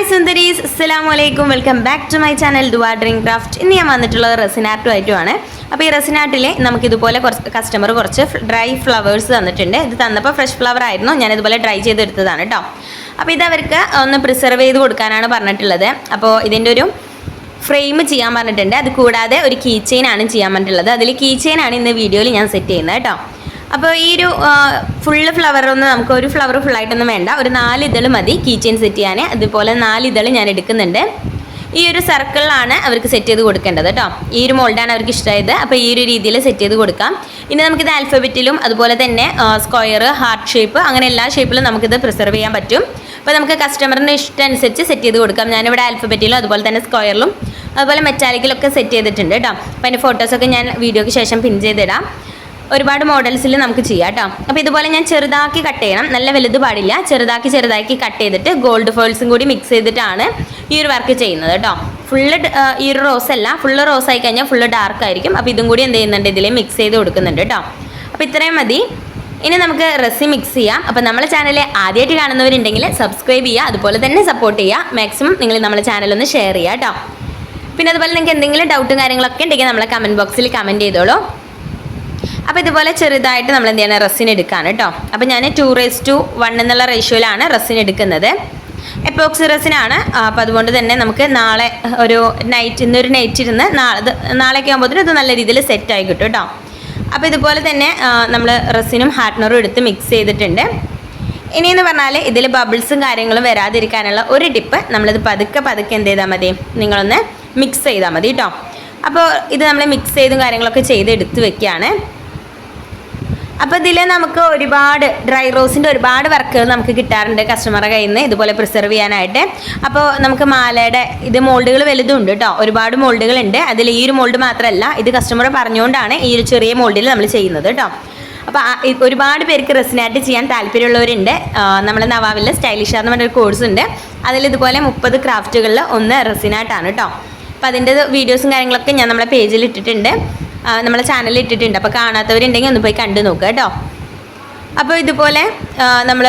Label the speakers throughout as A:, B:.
A: Hi സുന്ദരീസ് അസ്സലാമു അലൈക്കും welcome back to my channel Dhua drink craft ഇന്ന് ഞാൻ വന്നിട്ടുള്ളത് റെസിനാർട്ടുമായിട്ടുമാണ് അപ്പോൾ ഈ റെസിനാർട്ടിൽ നമുക്ക് ഇതുപോലെ കുറച്ച് കസ്റ്റമർ കുറച്ച് ഡ്രൈ ഫ്ലവേഴ്സ് തന്നിട്ടുണ്ട്. ഇത് തന്നപ്പോൾ ഫ്രഷ് ഫ്ലവർ ആയിരുന്നു. ഞാൻ ഇതുപോലെ ഡ്രൈ ചെയ്തെടുത്തതാണ് കേട്ടോ അപ്പോൾ ഇത് അവർക്ക് ഒന്ന് പ്രിസർവ് ചെയ്ത് കൊടുക്കാനാണ് പറഞ്ഞിട്ടുള്ളത്. അപ്പോൾ ഇതിന്റെ ഒരു ഫ്രെയിം ചെയ്യാൻ പറഞ്ഞിട്ടുണ്ട്. അത് കൂടാതെ ഒരു കീ ചെയിനാണ് ചെയ്യാൻ പറഞ്ഞിട്ടുള്ളത്. അതിൽ കീ ചെയിനാണ് ഇന്ന് വീഡിയോയിൽ ഞാൻ സെറ്റ് ചെയ്യുന്നത് കേട്ടോ അപ്പോൾ ഈ ഒരു ഫുള്ള് ഫ്ലവർ ഒന്ന് നമുക്ക് ഒരു ഫ്ലവർ ഫുള്ളായിട്ടൊന്നും വേണ്ട. ഒരു നാല് ഇതൾ മതി. കീച്ചെയിൻ ചെയിൻ സെറ്റ് ചെയ്യാൻ. അതുപോലെ നാല് ഇതൾ ഞാൻ എടുക്കുന്നുണ്ട്. ഈ ഒരു സർക്കിളിലാണ് അവർക്ക് സെറ്റ് ചെയ്ത് കൊടുക്കേണ്ടത് കേട്ടോ ഈ ഒരു മോൾഡാണ് അവർക്ക് ഇഷ്ടമായത്. അപ്പോൾ ഈ ഒരു രീതിയിൽ സെറ്റ് ചെയ്ത് കൊടുക്കാം. ഇനി നമുക്കിത് ആൽഫബറ്റിലും അതുപോലെ തന്നെ സ്ക്വയർ ഹാർട്ട് ഷേപ്പ് അങ്ങനെ എല്ലാ ഷേപ്പിലും നമുക്കിത് പ്രിസർവ് ചെയ്യാൻ പറ്റും. അപ്പോൾ നമുക്ക് കസ്റ്റമറിന്റെ ഇഷ്ടം അനുസരിച്ച് സെറ്റ് ചെയ്ത് കൊടുക്കാം. ഞാനിവിടെ ആൽഫബറ്റിലും അതുപോലെ തന്നെ സ്ക്വയറിലും അതുപോലെ മെറ്റാലിക്കിലൊക്കെ സെറ്റ് ചെയ്തിട്ടുണ്ട് കേട്ടോ അപ്പോൾ അതിന്റെ ഫോട്ടോസൊക്കെ ഞാൻ വീഡിയോയ്ക്ക് ശേഷം പിൻ ചെയ്തിടാം ഒരുപാട് മോഡൽസിൽ നമുക്ക് ചെയ്യാം കേട്ടോ അപ്പോൾ ഇതുപോലെ ഞാൻ ചെറുതാക്കി കട്ട് ചെയ്യണം. നല്ല വലുത് പാടില്ല. ചെറുതാക്കി ചെറുതാക്കി കട്ട് ചെയ്തിട്ട് ഗോൾഡ് ഫോയിൽസും കൂടി മിക്സ് ചെയ്തിട്ടാണ് ഈ ഒരു വർക്ക് ചെയ്യുന്നത് കേട്ടോ ഫുള്ള് ഈ ഒരു റോസ് അല്ല. ഫുള്ള് റോസ് ആയി കഴിഞ്ഞാൽ ഫുള്ള് ഡാർക്ക് ആയിരിക്കും. അപ്പോൾ ഇതും കൂടി എന്ത് ചെയ്യുന്നുണ്ട്? ഇതിൽ മിക്സ് ചെയ്ത് കൊടുക്കുന്നുണ്ട് കേട്ടോ അപ്പോൾ ഇത്രയും മതി. ഇനി നമുക്ക് റെസി മിക്സ് ചെയ്യാം. അപ്പോൾ നമ്മളെ ചാനൽ ആദ്യമായിട്ട് കാണുന്നവരുണ്ടെങ്കിൽ സബ്സ്ക്രൈബ് ചെയ്യുക. അതുപോലെ തന്നെ സപ്പോർട്ട് ചെയ്യുക. മാക്സിമം നിങ്ങൾ നമ്മളെ ചാനലൊന്ന് ഷെയർ ചെയ്യുക കേട്ടോ പിന്നെ അതുപോലെ നിങ്ങൾക്ക് എന്തെങ്കിലും ഡൗട്ടും കാര്യങ്ങളൊക്കെ ഉണ്ടെങ്കിൽ നമ്മളെ കമന്റ് ബോക്സിൽ കമന്റ് ചെയ്തോളൂ. അപ്പോൾ ഇതുപോലെ ചെറുതായിട്ട് നമ്മൾ എന്ത് ചെയ്യണം? റെസിൻ എടുക്കുകയാണ് കേട്ടോ. അപ്പോൾ ഞാൻ ടു റേസ് ടു വൺ എന്നുള്ള റേഷ്യോയിലാണ് റെസിൻ എടുക്കുന്നത്. എപ്പോക്സി റെസിനാണ് അപ്പോൾ അതുകൊണ്ട് തന്നെ നമുക്ക് നാളെ ഒരു നൈറ്റ് ഇന്നൊരു നൈറ്റ് ഇരുന്ന് നാളെ നാളെയൊക്കെ ആകുമ്പോഴത്തേനും ഇത് നല്ല രീതിയിൽ സെറ്റ് ആയി കിട്ടും കേട്ടോ. അപ്പോൾ ഇതുപോലെ തന്നെ നമ്മൾ റെസിനും ഹാർട്ട്നറും എടുത്ത് മിക്സ് ചെയ്തിട്ടുണ്ട്. ഇനിയെന്ന് പറഞ്ഞാൽ ഇതിൽ ബബിൾസും കാര്യങ്ങളും വരാതിരിക്കാനുള്ള ഒരു ടിപ്പ് നമ്മളിത് പതുക്കെ പതുക്കെ എന്ത് ചെയ്താൽ മതി? നിങ്ങളൊന്ന് മിക്സ് ചെയ്താൽ മതി കേട്ടോ. അപ്പോൾ ഇത് നമ്മൾ മിക്സ് ചെയ്തും കാര്യങ്ങളൊക്കെ ചെയ്ത് എടുത്ത് വെക്കുകയാണ് അപ്പോൾ ഇതിൽ നമുക്ക് ഒരുപാട് ഡ്രൈ റോസിന്റെ ഒരുപാട് വർക്കുകൾ നമുക്ക് കിട്ടാറുണ്ട് കസ്റ്റമറെ കയ്യിൽ നിന്ന് ഇതുപോലെ പ്രിസർവ് ചെയ്യാനായിട്ട്. അപ്പോൾ നമുക്ക് മാലയുടെ ഇത് മോൾഡുകൾ വലുതുണ്ട് കേട്ടോ ഒരുപാട് മോൾഡുകൾ ഉണ്ട് അതിൽ ഈ ഒരു മോൾഡ് മാത്രമല്ല ഇത് കസ്റ്റമർ പറഞ്ഞുകൊണ്ടാണ് ഈ ഒരു ചെറിയ മോൾഡിൽ നമ്മൾ ചെയ്യുന്നത് കേട്ടോ അപ്പോൾ ഒരുപാട് പേർക്ക് റെസിനായിട്ട് ചെയ്യാൻ താല്പര്യമുള്ളവരുണ്ട്. നമ്മളെ നവാവിലെ സ്റ്റൈലിഷ് എന്ന് പറഞ്ഞൊരു കോഴ്സ് ഉണ്ട്. അതിൽ ഇതുപോലെ മുപ്പത് ക്രാഫ്റ്റുകളിൽ ഒന്ന് റെസിനായിട്ടാണ് കേട്ടോ അപ്പോൾ അതിന്റെ വീഡിയോസും കാര്യങ്ങളൊക്കെ ഞാൻ നമ്മളെ പേജിൽ ഇട്ടിട്ടുണ്ട്. നമ്മളെ ചാനലിൽ ഇട്ടിട്ടുണ്ട്. അപ്പോൾ കാണാത്തവരുണ്ടെങ്കിൽ ഒന്ന് പോയി കണ്ടു നോക്കുക കേട്ടോ. അപ്പോൾ ഇതുപോലെ നമ്മൾ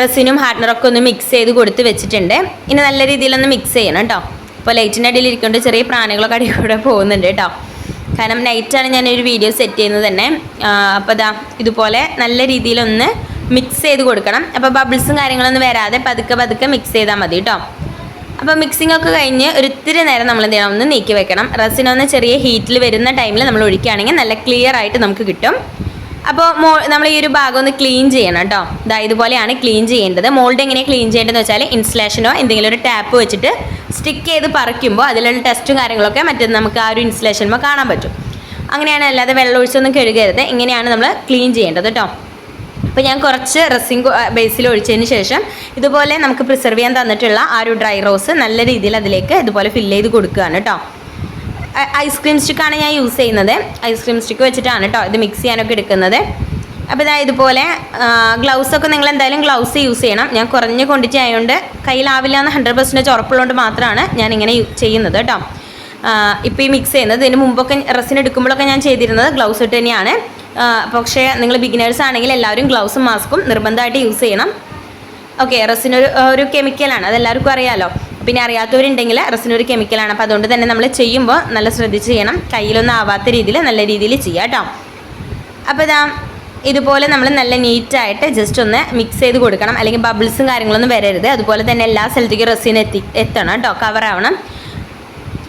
A: റെസിനും ഹാർഡ്നറൊക്കെ ഒന്ന് മിക്സ് ചെയ്ത് കൊടുത്ത് വെച്ചിട്ടുണ്ട്. ഇനി നല്ല രീതിയിലൊന്ന് മിക്സ് ചെയ്യണം കേട്ടോ. അപ്പോൾ ലൈറ്റിന്റെ അടിയിൽ ഇരിക്കുന്നുണ്ട്. ചെറിയ പ്രാണികളൊക്കെ അടി കൂടെ പോകുന്നുണ്ട് കേട്ടോ. കാരണം നൈറ്റാണ് ഞാനൊരു വീഡിയോ സെറ്റ് ചെയ്യുന്നത് തന്നെ. അപ്പോൾ ഇതാ ഇതുപോലെ നല്ല രീതിയിലൊന്ന് മിക്സ് ചെയ്ത് കൊടുക്കണം. അപ്പോൾ ബബിൾസും കാര്യങ്ങളൊന്നും വരാതെ പതുക്കെ പതുക്കെ മിക്സ് ചെയ്താൽ മതി കേട്ടോ. അപ്പോൾ മിക്സിംഗ് ഒക്കെ കഴിഞ്ഞ് ഒരിത്തിരി നേരം നമ്മൾ എന്ത് ചെയ്യണം? ഒന്ന് നീക്കി വെക്കണം. റസിനൊന്ന് ചെറിയ ഹീറ്റിൽ വരുന്ന ടൈമിൽ നമ്മൾ ഒഴിക്കുകയാണെങ്കിൽ നല്ല ക്ലിയർ ആയിട്ട് നമുക്ക് കിട്ടും. അപ്പോൾ മോ നമ്മൾ ഈ ഒരു ഭാഗം ഒന്ന് ക്ലീൻ ചെയ്യണം കേട്ടോ ഇതാ ഇതുപോലെയാണ് ക്ലീൻ ചെയ്യേണ്ടത്. മോൾഡ് എങ്ങനെ ക്ലീൻ ചെയ്യേണ്ടതെന്ന് വെച്ചാൽ ഇൻസ്റ്റലേഷനോ എന്തെങ്കിലും ഒരു ടാപ്പ് വെച്ചിട്ട് സ്റ്റിക്ക് ചെയ്ത് പറിക്കുമ്പോൾ അതിലുള്ള ടെസ്റ്റും കാര്യങ്ങളൊക്കെ മറ്റേ നമുക്ക് ആ ഒരു ഇൻസ്റ്റലേഷനുമ്പോൾ കാണാൻ പറ്റും. അങ്ങനെയാണ് അല്ലാതെ വെള്ളം ഒഴിച്ചൊന്നും കഴുകരുത്. ഇങ്ങനെയാണ് നമ്മൾ ക്ലീൻ ചെയ്യേണ്ടത് കേട്ടോ അപ്പോൾ ഞാൻ കുറച്ച് റെസിംഗ് ബേസിൽ ഒഴിച്ചതിന് ശേഷം ഇതുപോലെ നമുക്ക് പ്രിസർവ് ചെയ്യാൻ തന്നിട്ടുള്ള ആ ഒരു ഡ്രൈ റോസ് നല്ല രീതിയിൽ അതിലേക്ക് ഇതുപോലെ ഫില്ല് ചെയ്ത് കൊടുക്കുകയാണ് കേട്ടോ ഐസ്ക്രീം സ്റ്റിക്കാണ് ഞാൻ യൂസ് ചെയ്യുന്നത്. ഐസ്ക്രീം സ്റ്റിക്ക് വെച്ചിട്ടാണ് കേട്ടോ ഇത് മിക്സ് ചെയ്യാനൊക്കെ എടുക്കുന്നത്. അപ്പോൾ ഇതാ ഇതുപോലെ ഗ്ലൗസ് ഒക്കെ നിങ്ങൾ എന്തായാലും ഗ്ലൗസ് യൂസ് ചെയ്യണം. ഞാൻ കുറഞ്ഞ ക്വാണ്ടിറ്റി ആയതുകൊണ്ട് കയ്യിലാവില്ല എന്ന് ഹൺഡ്രഡ് പെർസെന്റേജ് ഉറപ്പുള്ളതുകൊണ്ട് മാത്രമാണ് ഞാൻ ഇങ്ങനെ ചെയ്യുന്നത് കേട്ടോ ഇപ്പോൾ ഈ മിക്സ് ചെയ്യുന്നത്. ഇതിന് മുമ്പൊക്കെ റെസിൻ എടുക്കുമ്പോഴൊക്കെ ഞാൻ ചെയ്തിരുന്നത് ഗ്ലൗസ് ഇട്ട് തന്നെയാണ്. പക്ഷേ നിങ്ങൾ ബിഗിനേഴ്സ് ആണെങ്കിൽ എല്ലാവരും ഗ്ലൗസും മാസ്കും നിർബന്ധമായിട്ട് യൂസ് ചെയ്യണം. ഓക്കെ റെസിനൊരു ഒരു കെമിക്കലാണ് അതെല്ലാവർക്കും അറിയാമല്ലോ പിന്നെ അറിയാത്തവരുണ്ടെങ്കിൽ റെസിനൊരു കെമിക്കലാണ് അപ്പോൾ അതുകൊണ്ട് തന്നെ നമ്മൾ ചെയ്യുമ്പോൾ നല്ല ശ്രദ്ധിച്ച് ചെയ്യണം. കയ്യിലൊന്നും ആവാത്ത രീതിയിൽ നല്ല രീതിയിൽ ചെയ്യാം കേട്ടോ അപ്പോൾ ഇതാ ഇതുപോലെ നമ്മൾ നല്ല നീറ്റായിട്ട് ജസ്റ്റ് ഒന്ന് മിക്സ് ചെയ്ത് കൊടുക്കണം. അല്ലെങ്കിൽ ബബിൾസും കാര്യങ്ങളൊന്നും വരരുത്. അതുപോലെ തന്നെ എല്ലാ സ്ഥലത്തേക്കും റെസിൻ എത്തി എത്തണം കേട്ടോ കവറാവണം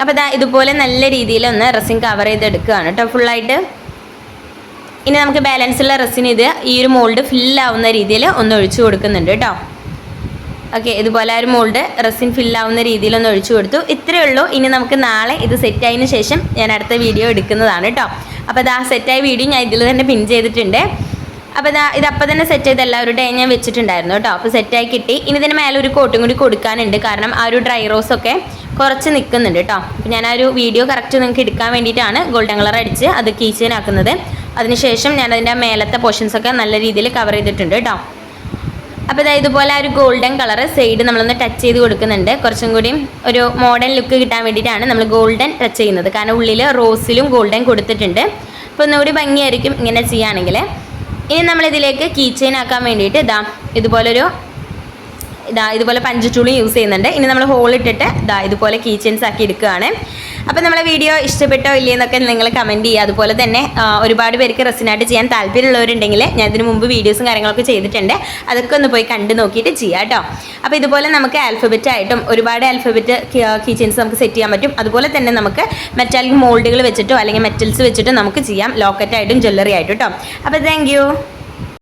A: അപ്പോൾ ഇതാ ഇതുപോലെ നല്ല രീതിയിൽ ഒന്ന് റെസിൻ കവർ ചെയ്തെടുക്കുകയാണ് കേട്ടോ ഫുള്ളായിട്ട് ഇനി നമുക്ക് ബാലൻസ് ഉള്ള റെസിന് ഇത് ഈ ഒരു മോൾഡ് ഫില്ലാവുന്ന രീതിയിൽ ഒന്ന് ഒഴിച്ചു കൊടുക്കുന്നുണ്ട് കേട്ടോ. ഓക്കെ ഇതുപോലെ ഒരു മോൾഡ് റെസിൻ ഫില്ലാവുന്ന രീതിയിൽ ഒന്ന് ഒഴിച്ചു കൊടുത്തു. ഇത്രയേ ഉള്ളൂ. ഇനി നമുക്ക് നാളെ ഇത് സെറ്റ് ആയതിനു ശേഷം ഞാൻ അടുത്ത വീഡിയോ എടുക്കുന്നതാണ് കേട്ടോ. അപ്പോൾ ഇതാ സെറ്റായ വീഡിയോ ഞാൻ ഇതിൽ തന്നെ പിൻ ചെയ്തിട്ടുണ്ട്. അപ്പോൾ ഇതാ ഇത് അപ്പം തന്നെ സെറ്റ് ചെയ്ത് എല്ലാവരുടെയും ഞാൻ വെച്ചിട്ടുണ്ടായിരുന്നു കേട്ടോ. അപ്പോൾ സെറ്റായി കിട്ടി. ഇനി ഇതിന് മേലെ ഒരു കോട്ടും കൂടി കൊടുക്കാനുണ്ട്. കാരണം ആ ഒരു ഡ്രൈ റോസ് ഒക്കെ കുറച്ച് നിൽക്കുന്നുണ്ട് കേട്ടോ. അപ്പോൾ ഞാൻ ആ ഒരു വീഡിയോ കറക്റ്റ് നിങ്ങൾക്ക് എടുക്കാൻ വേണ്ടിയിട്ടാണ് ഗോൾഡൻ കളർ അടിച്ച് അത് കീച്ചനാക്കുന്നത് അതിനുശേഷം ഞാൻ അതിന്റെ മേലത്തെ പോർഷൻസൊക്കെ നല്ല രീതിയിൽ കവർ ചെയ്തിട്ടുണ്ട് കേട്ടോ അപ്പോൾ ഇതാ ഇതുപോലെ ആ ഒരു ഗോൾഡൻ കളർ സൈഡ് നമ്മളൊന്ന് ടച്ച് ചെയ്ത് കൊടുക്കുന്നുണ്ട്. കുറച്ചും കൂടി ഒരു മോഡേൺ ലുക്ക് കിട്ടാൻ വേണ്ടിയിട്ടാണ് നമ്മൾ ഗോൾഡൻ ടച്ച് ചെയ്യുന്നത്. കാരണം ഉള്ളിൽ റോസിലും ഗോൾഡൻ കൊടുത്തിട്ടുണ്ട്. അപ്പോൾ ഒന്നുകൂടി ഭംഗിയായിരിക്കും ഇങ്ങനെ ചെയ്യുകയാണെങ്കിൽ ഇനി നമ്മളിതിലേക്ക് കീ ചെയിൻ ആക്കാൻ വേണ്ടിയിട്ട് ഇതാ ഇതുപോലൊരു ഇതാ ഇതുപോലെ പഞ്ച് യൂസ് ചെയ്യുന്നുണ്ട്. ഇനി നമ്മൾ ഹോൾ ഇട്ടിട്ട് ഇതാ ഇതുപോലെ കീച്ചൻസ് ആക്കി എടുക്കുകയാണ്. അപ്പോൾ നമ്മളെ വീഡിയോ ഇഷ്ടപ്പെട്ടോ ഇല്ലയെന്നൊക്കെ നിങ്ങൾ കമന്റ് ചെയ്യുക. അതുപോലെ തന്നെ ഒരുപാട് പേർക്ക് റെസിനായിട്ട് ചെയ്യാൻ താല്പര്യമുള്ളവരുണ്ടെങ്കിൽ ഞാൻ ഇതിന് മുമ്പ് വീഡിയോസും കാര്യങ്ങളൊക്കെ ചെയ്തിട്ടുണ്ട്. അതൊക്കെ ഒന്ന് പോയി കണ്ടു നോക്കിയിട്ട് ചെയ്യാം കേട്ടോ. അപ്പോൾ ഇതുപോലെ നമുക്ക് ആൽഫബറ്റ് ആയിട്ടും ഒരുപാട് ആൽഫബറ്റ് കീച്ചൻസ് നമുക്ക് സെറ്റ് ചെയ്യാൻ പറ്റും. അതുപോലെ തന്നെ നമുക്ക് മെറ്റാലിക് മോൾഡുകൾ വെച്ചിട്ടോ അല്ലെങ്കിൽ മെറ്റൽസ് വെച്ചിട്ടോ നമുക്ക് ചെയ്യാം. ലോക്കറ്റായിട്ടും ജ്വല്ലറി ആയിട്ടും കേട്ടോ അപ്പോൾ താങ്ക്